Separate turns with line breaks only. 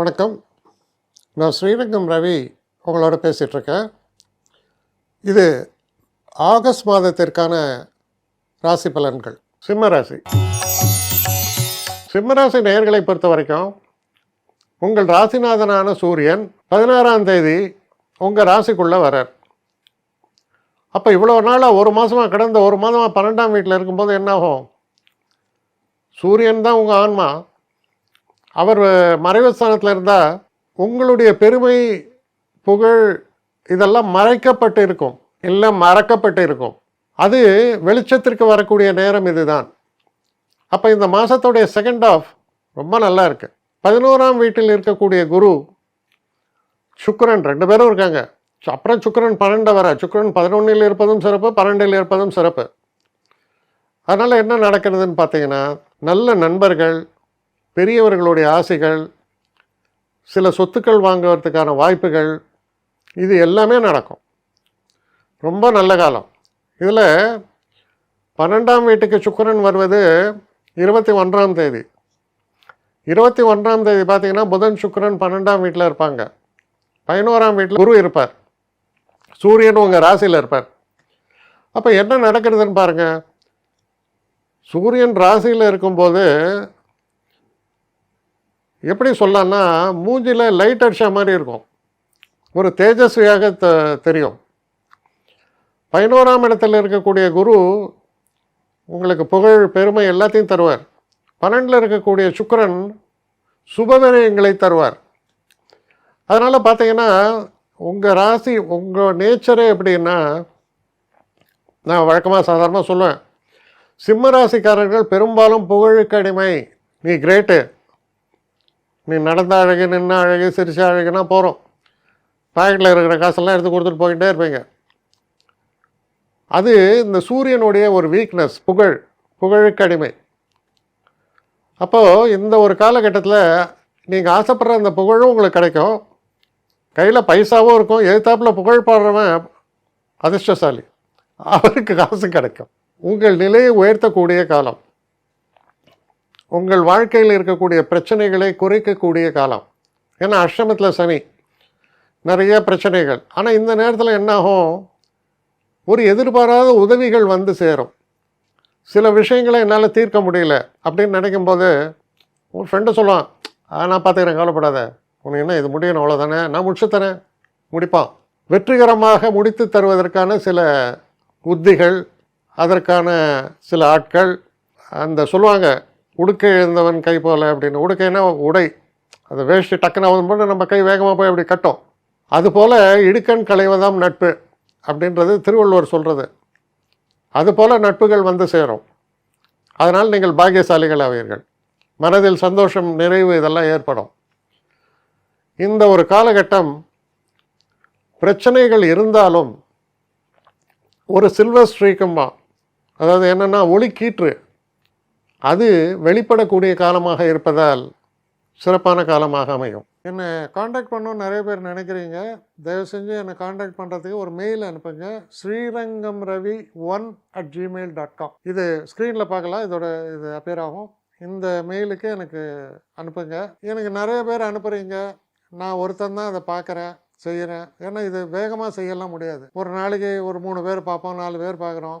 வணக்கம். நான் ஸ்ரீரங்கம் ரவி உங்களோட பேசிகிட்ருக்கேன் இது ஆகஸ்ட் மாதத்திற்கான ராசி பலன்கள். சிம்ம ராசி. சிம்ம ராசி பொறுத்த வரைக்கும் உங்கள் ராசிநாதனான சூரியன் பதினாறாம் தேதி உங்கள் ராசிக்குள்ளே வரார் அப்போ இவ்வளோ நாளாக ஒரு மாதமாக கடந்த ஒரு மாதமாக பன்னெண்டாம் வீட்டில் இருக்கும்போது என்னாகும்? சூரியன் தான் உங்கள் ஆன்மா. அவர் மறைவு ஸ்தானத்தில் இருந்தால் உங்களுடைய பெருமை புகழ் இதெல்லாம் மறைக்கப்பட்டு இருக்கும். இல்லை மறக்கப்பட்டு இருக்கும். அது வெளிச்சத்திற்கு வரக்கூடிய நேரம் இதுதான். அப்போ இந்த மாதத்துடைய செகண்ட் ஆஃப் ரொம்ப நல்லா இருக்கு. பதினோராம் வீட்டில் இருக்கக்கூடிய குரு சுக்ரன் ரெண்டு பேரும் இருக்காங்க. அப்புறம் சுக்ரன் பன்னெண்டு வர சுக்ரன் பதினொன்றில் இருப்பதும் சிறப்பு பன்னெண்டில் இருப்பதும் சிறப்பு. அதனால் என்ன நடக்கிறதுன்னு பார்த்தீங்கன்னா நல்ல நண்பர்கள் பெரியவர்களுடைய ஆசைகள் சில சொத்துக்கள் வாங்குவதற்கான வாய்ப்புகள் இது எல்லாமே நடக்கும். ரொம்ப நல்ல காலம். இதில் பன்னெண்டாம் வீட்டுக்கு சுக்கரன் வருவது இருபத்தி ஒன்றாம் தேதி. இருபத்தி ஒன்றாம் தேதி பார்த்தீங்கன்னா புதன் சுக்கரன் பன்னெண்டாம் வீட்டில் இருப்பாங்க. பதினோராம் வீட்டில் குரு இருப்பார். சூரியன் உங்கள் ராசியில் இருப்பார். அப்போ என்ன நடக்கிறதுன்னு பாருங்கள் சூரியன் ராசியில் இருக்கும்போது எப்படி சொல்லலாம்னா மூஞ்சியில் லைட் அடிச்ச மாதிரி இருக்கும். ஒரு தேஜஸ்வியாக த தெரியும். பதினோராம் இடத்துல இருக்கக்கூடிய குரு உங்களுக்கு புகழ் பெருமை எல்லாத்தையும் தருவார். பன்னெண்டில் இருக்கக்கூடிய சுக்கரன் சுபவிரயங்களை தருவார். அதனால் பார்த்தீங்கன்னா உங்கள் ராசி உங்கள் நேச்சரே எப்படின்னா நான் வழக்கமாக சாதாரணமாக சொல்லுவேன். சிம்ம ராசிக்காரர்கள் பெரும்பாலும் புகழுக்கு அடிமை. நீ கிரேட்டு நீ நடந்த அழகு நின்ன அழகு சிரிச்ச அழகுனா போகிறோம் பாக்கெட்டில் இருக்கிற காசெல்லாம் எடுத்து கொடுத்துட்டு போய்கிட்டே இருப்பீங்க. அது இந்த சூரியனுடைய ஒரு வீக்னஸ் புகழ் புகழுக்கு அடிமை. அப்போது இந்த ஒரு காலகட்டத்தில் நீங்கள் ஆசைப்படுற அந்த புகழும் உங்களுக்கு கிடைக்கும். கையில் பைசாவும் இருக்கும் எதிர்த்தாப்பில் புகழ் பாடுறவன் அதிர்ஷ்டசாலி. அவருக்கு காசு கிடைக்கும். உங்கள் நிலையை உயர்த்தக்கூடிய காலம். உங்கள் வாழ்க்கையில் இருக்கக்கூடிய பிரச்சனைகளை குறைக்கக்கூடிய காலம். ஏன்னா அஷ்டமத்தில் சனி. நிறைய பிரச்சனைகள். ஆனால் இந்த நேரத்தில் என்னாகும்? ஒரு எதிர்பாராத உதவிகள் வந்து சேரும். சில விஷயங்களை என்னால் தீர்க்க முடியல அப்படின்னு நினைக்கும் போது ஒரு ஃப்ரெண்டு சொல்லுவான் நான் பார்த்துக்கிறேன் கவலைப்படாத. உனக்கு என்ன இது முடியணும் அவ்வளோதானே நான் முடிச்சு தரேன். முடிப்பான். வெற்றிகரமாக முடித்து தருவதற்கான சில உத்திகள் அதற்கான சில ஆட்கள் அந்த சொல்லுவாங்க உடுக்கை எழுந்தவன் கை போல அப்படின்னு. உடுக்கைன்னா உடை. அதை வேஷ்டி டக்குன்னு போது நம்ம கை வேகமாக போய் அப்படி கட்டும். அதுபோல் இடுக்கண் களைவதாம் நட்பு அப்படின்றது திருவள்ளுவர் சொல்கிறது அதுபோல் நட்புகள் வந்து சேரும். அதனால் நீங்கள் பாக்கியசாலிகள் ஆவீர்கள். மனதில் சந்தோஷம் நிறைவு இதெல்லாம் ஏற்படும். இந்த ஒரு காலகட்டம் பிரச்சனைகள் இருந்தாலும் ஒரு சில்வர் ஸ்ட்ரீக்குமா அதாவது என்னென்னா ஒளி கீற்று அது வெளிப்படக்கூடிய காலமாக இருப்பதால் சிறப்பான காலமாக அமையும். என்னை காண்டாக்ட் பண்ணணும்னு நிறைய பேர் நினைக்கிறீங்க. தயவு செஞ்சு என்னை காண்டாக்ட் பண்ணுறதுக்கு ஒரு மெயில் அனுப்புங்க. Srirangam Ravi one at Gmail dot com இது ஸ்க்ரீனில் பார்க்கலாம். இதோட இது அப்பியர் ஆகும். இந்த மெயிலுக்கு எனக்கு அனுப்புங்க. எனக்கு நிறைய பேர் அனுப்புகிறீங்க நான் ஒருத்தன் தான் அதை பார்க்குறேன் செய்கிறேன் ஏன்னா இது வேகமாக செய்யலாம் முடியாது. ஒரு நாளைக்கு ஒரு மூணு பேர் பார்ப்போம் நாலு பேர் பார்க்குறோம்.